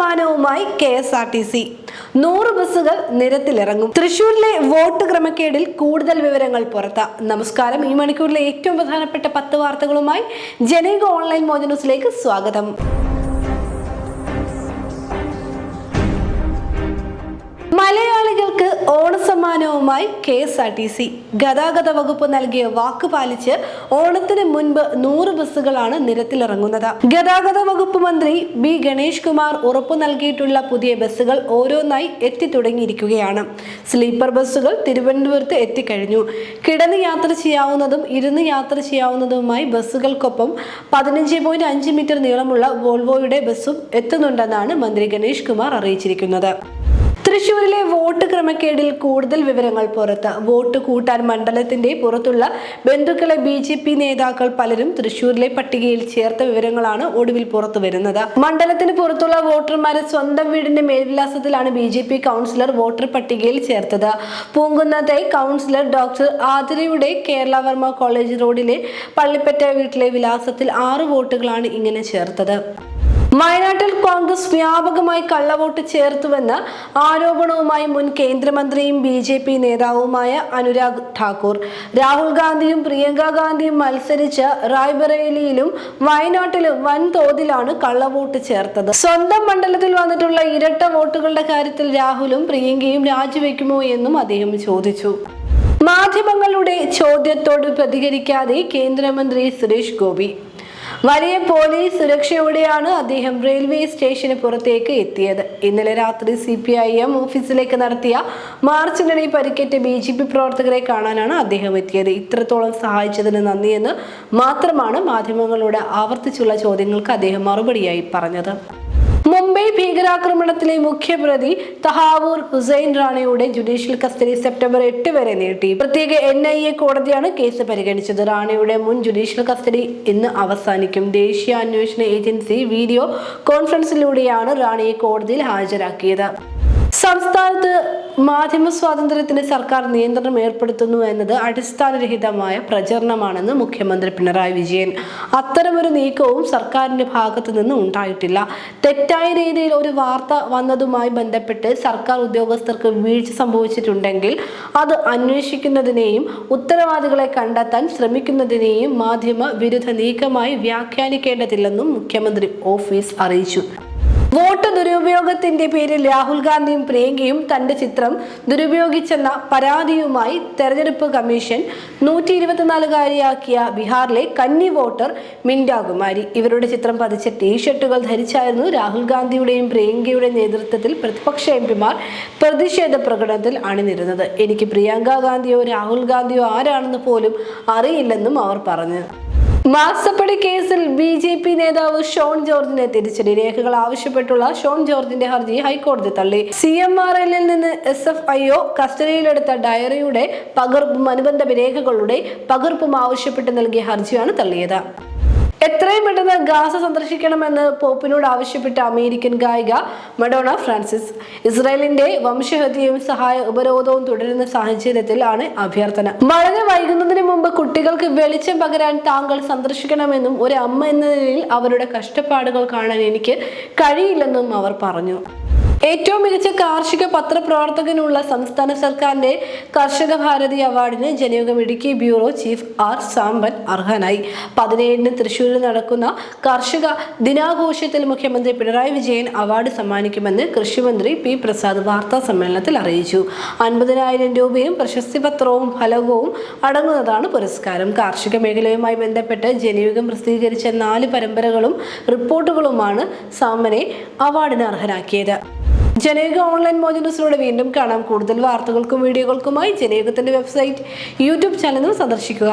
സമ്മാനവുമായി K S R T C. നൂറ് ബസ്സുകൾ നിരത്തിലിറങ്ങും. തൃശൂരിലെ വോട്ട് ക്രമക്കേടിൽ കൂടുതൽ വിവരങ്ങൾ പുറത്ത്. നമസ്കാരം. ഈ മണിക്കൂറിലെ ഏറ്റവും പ്രധാനപ്പെട്ട പത്ത് വാർത്തകളുമായി ജനക ഓൺലൈൻ മോജനൂസിലേക്ക് സ്വാഗതം. ഓണസമ്മാനവുമായി K S R T C ഗതാഗത വകുപ്പ് നൽകിയ വാക്ക് പാലിച്ച് ഓണത്തിന് മുൻപ് നൂറ് ബസ്സുകളാണ് നിരത്തിലിറങ്ങുന്നത്. ഗതാഗത വകുപ്പ് മന്ത്രി ബി ഗണേഷ് കുമാർ ഉറപ്പു നൽകിയിട്ടുള്ള പുതിയ ബസ്സുകൾ ഓരോന്നായി എത്തിത്തുടങ്ങിയിരിക്കുകയാണ്. സ്ലീപ്പർ ബസ്സുകൾ തിരുവനന്തപുരത്ത് എത്തിക്കഴിഞ്ഞു. കിടന്ന് യാത്ര ചെയ്യാവുന്നതും ഇരുന്ന് യാത്ര ചെയ്യാവുന്നതുമായി ബസ്സുകൾക്കൊപ്പം പതിനഞ്ച് പോയിന്റ് അഞ്ച് മീറ്റർ നീളമുള്ള വോൾവോയുടെ ബസ്സും എത്തുന്നുണ്ടെന്നാണ് മന്ത്രി ഗണേഷ് കുമാർ അറിയിച്ചിരിക്കുന്നത്. തൃശൂരിലെ വോട്ട് ക്രമക്കേടിൽ കൂടുതൽ വിവരങ്ങൾ പുറത്ത്. വോട്ട് കൂട്ടാൻ മണ്ഡലത്തിന്റെ പുറത്തുള്ള ബന്ധുക്കളെ ബി ജെ പി നേതാക്കൾ പലരും തൃശൂരിലെ പട്ടികയിൽ ചേർത്ത വിവരങ്ങളാണ് ഒടുവിൽ പുറത്തു വരുന്നത്. മണ്ഡലത്തിന് പുറത്തുള്ള വോട്ടർമാരെ സ്വന്തം വീടിന്റെ മേൽവിലാസത്തിലാണ് B J P councillor voter പട്ടികയിൽ ചേർത്തത്. പൂങ്കുന്നത്തെ കൗൺസിലർ ഡോക്ടർ ആതിരയുടെ കേരള വർമ്മ കോളേജ് റോഡിലെ പള്ളിപ്പറ്റ വീട്ടിലെ വിലാസത്തിൽ ആറ് വോട്ടുകളാണ് ഇങ്ങനെ ചേർത്തത്. വയനാട്ടിൽ കോൺഗ്രസ് വ്യാപകമായി കള്ളവോട്ട് ചേർത്തുവെന്ന ആരോപണവുമായി മുൻ കേന്ദ്രമന്ത്രിയും ബി ജെ പി നേതാവുമായ അനുരാഗ് ഠാക്കൂർ. രാഹുൽ ഗാന്ധിയും പ്രിയങ്ക ഗാന്ധിയും മത്സരിച്ച റായ്ബറേലിയിലും വയനാട്ടിലും വൻതോതിലാണ് കള്ളവോട്ട് ചേർത്തത്. സ്വന്തം മണ്ഡലത്തിൽ വന്നിട്ടുള്ള ഇരട്ട വോട്ടുകളുടെ കാര്യത്തിൽ രാഹുലും പ്രിയങ്കയും രാജിവെക്കുമോ എന്നും അദ്ദേഹം ചോദിച്ചു. മാധ്യമങ്ങളുടെ ചോദ്യത്തോട് പ്രതികരിക്കാതെ കേന്ദ്രമന്ത്രി സുരേഷ് ഗോപി. വലിയ പോലീസ് സുരക്ഷയോടെയാണ് അദ്ദേഹം റെയിൽവേ സ്റ്റേഷന് പുറത്തേക്ക് എത്തിയത്. ഇന്നലെ രാത്രി സി പി ഐ എം ഓഫീസിലേക്ക് നടത്തിയ മാർച്ചിനിടെ പരിക്കേറ്റ ബി ജെ പി പ്രവർത്തകരെ കാണാനാണ് അദ്ദേഹം എത്തിയത്. ഇത്രത്തോളം സഹായിച്ചതിന് നന്ദിയെന്ന് മാത്രമാണ് മാധ്യമങ്ങളോട് ആവർത്തിച്ചുള്ള ചോദ്യങ്ങൾക്ക് അദ്ദേഹം മറുപടിയായി പറഞ്ഞത്. മുംബൈ ഭീകരാക്രമണത്തിലെ മുഖ്യപ്രതി തഹാവൂർ ഹുസൈൻ റാണയുടെ ജുഡീഷ്യൽ കസ്റ്റഡി സെപ്റ്റംബർ എട്ട് വരെ നീട്ടി. പ്രത്യേക എൻ ഐ എ കോടതിയാണ് കേസ് പരിഗണിച്ചത്. റാണയുടെ മുൻ ജുഡീഷ്യൽ കസ്റ്റഡി ഇന്ന് അവസാനിക്കും. ദേശീയ അന്വേഷണ ഏജൻസി വീഡിയോ കോൺഫറൻസിലൂടെയാണ് റാണിയെ കോടതിയിൽ ഹാജരാക്കിയത്. സംസ്ഥാനത്ത് മാധ്യമ സ്വാതന്ത്ര്യത്തിന് സർക്കാർ നിയന്ത്രണം ഏർപ്പെടുത്തുന്നു എന്നത് അടിസ്ഥാനരഹിതമായ പ്രചരണമാണെന്ന് മുഖ്യമന്ത്രി പിണറായി വിജയൻ. അത്തരമൊരു നീക്കവും സർക്കാരിന്റെ ഭാഗത്തു നിന്ന് ഉണ്ടായിട്ടില്ല. തെറ്റായ രീതിയിൽ ഒരു വാർത്ത വന്നതുമായി ബന്ധപ്പെട്ട് സർക്കാർ ഉദ്യോഗസ്ഥർക്ക് വീഴ്ച സംഭവിച്ചിട്ടുണ്ടെങ്കിൽ അത് അന്വേഷിക്കുന്നതിനെയും ഉത്തരവാദികളെ കണ്ടെത്താൻ ശ്രമിക്കുന്നതിനെയും മാധ്യമ വിരുദ്ധ നീക്കമായി വ്യാഖ്യാനിക്കേണ്ടതില്ലെന്നും മുഖ്യമന്ത്രി ഓഫീസ് അറിയിച്ചു. വോട്ട് ദുരുപയോഗത്തിന്റെ പേരിൽ രാഹുൽ ഗാന്ധിയും പ്രിയങ്കയും തന്റെ ചിത്രം ദുരുപയോഗിച്ചെന്ന പരാതിയുമായി തെരഞ്ഞെടുപ്പ് കമ്മീഷൻ നൂറ്റി ഇരുപത്തിനാലുകാരിയാക്കിയ ബീഹാറിലെ കന്നി വോട്ടർ മിൻഡാകുമാരി ഇവരുടെ ചിത്രം പതിച്ച ടീഷർട്ടുകൾ ധരിച്ചായിരുന്നു രാഹുൽ ഗാന്ധിയുടെയും പ്രിയങ്കയുടെയും നേതൃത്വത്തിൽ പ്രതിപക്ഷ എം പിമാർ പ്രതിഷേധ പ്രകടനത്തിൽ അണിനിരുന്നത്. എനിക്ക് പ്രിയങ്ക ഗാന്ധിയോ രാഹുൽ ഗാന്ധിയോ ആരാണെന്ന് പോലും അറിയില്ലെന്നും അവർ പറഞ്ഞു. മാസപ്പടി കേസിൽ ബി ജെ പി നേതാവ് ഷോൺ ജോർജിനെ തിരിച്ചടി. രേഖകൾ ആവശ്യപ്പെട്ടുള്ള ഷോൺ ജോർജിന്റെ ഹർജി ഹൈക്കോടതി തള്ളി. സി എം ആർ എല്ലിൽ നിന്ന് എസ് എഫ് ഐ ഒ കസ്റ്റഡിയിലെടുത്ത ഡയറിയുടെ പകർപ്പും അനുബന്ധ രേഖകളുടെ പകർപ്പും ആവശ്യപ്പെട്ട് നൽകിയ ഹർജിയാണ് തള്ളിയത്. എത്രയും പെട്ടെന്ന് ഗാസ സന്ദർശിക്കണമെന്ന് പോപ്പിനോട് ആവശ്യപ്പെട്ട അമേരിക്കൻ ഗായിക മഡോണ ഫ്രാൻസിസ്. ഇസ്രായേലിന്റെ വംശഹത്യയും സഹായ ഉപരോധവും തുടരുന്ന സാഹചര്യത്തിലാണ് അഭ്യർത്ഥന. വളരെ വൈകുന്നതിന് മുമ്പ് കുട്ടികൾക്ക് വെളിച്ചം പകരാൻ താങ്കൾ സന്ദർശിക്കണമെന്നും ഒരു അമ്മ എന്ന നിലയിൽ അവരുടെ കഷ്ടപ്പാടുകൾ കാണാൻ എനിക്ക് കഴിയില്ലെന്നും അവർ പറഞ്ഞു. ഏറ്റവും മികച്ച കാർഷിക പത്രപ്രവർത്തകനുള്ള സംസ്ഥാന സർക്കാരിന്റെ കർഷക ഭാരതി അവാർഡിന് Janayugom Idukki bureau chief R Sampan അർഹനായി. പതിനേഴിന് തൃശൂരിൽ നടക്കുന്ന കർഷക ദിനാഘോഷത്തിൽ മുഖ്യമന്ത്രി പിണറായി വിജയൻ അവാർഡ് സമ്മാനിക്കുമെന്ന് കൃഷിമന്ത്രി പി പ്രസാദ് വാർത്താ സമ്മേളനത്തിൽ അറിയിച്ചു. അൻപതിനായിരം രൂപയും പ്രശസ്തി പത്രവും ഫലകവും അടങ്ങുന്നതാണ് പുരസ്കാരം. കാർഷിക മേഖലയുമായി ബന്ധപ്പെട്ട് ജനയുഗം പ്രസിദ്ധീകരിച്ച നാല് പരമ്പരകളും റിപ്പോർട്ടുകളുമാണ് സാമ്പനെ അവാർഡിന് അർഹനാക്കിയത്. ജനയുഗ ഓൺലൈൻ മോജനസിലൂടെ വീണ്ടും കാണാം കൂടുതൽ വാർത്തകൾക്കും വീഡിയോകൾക്കുമായി ജനയുഗത്തിന്റെ വെബ്സൈറ്റ് യൂട്യൂബ് ചാനലും സന്ദർശിക്കുക.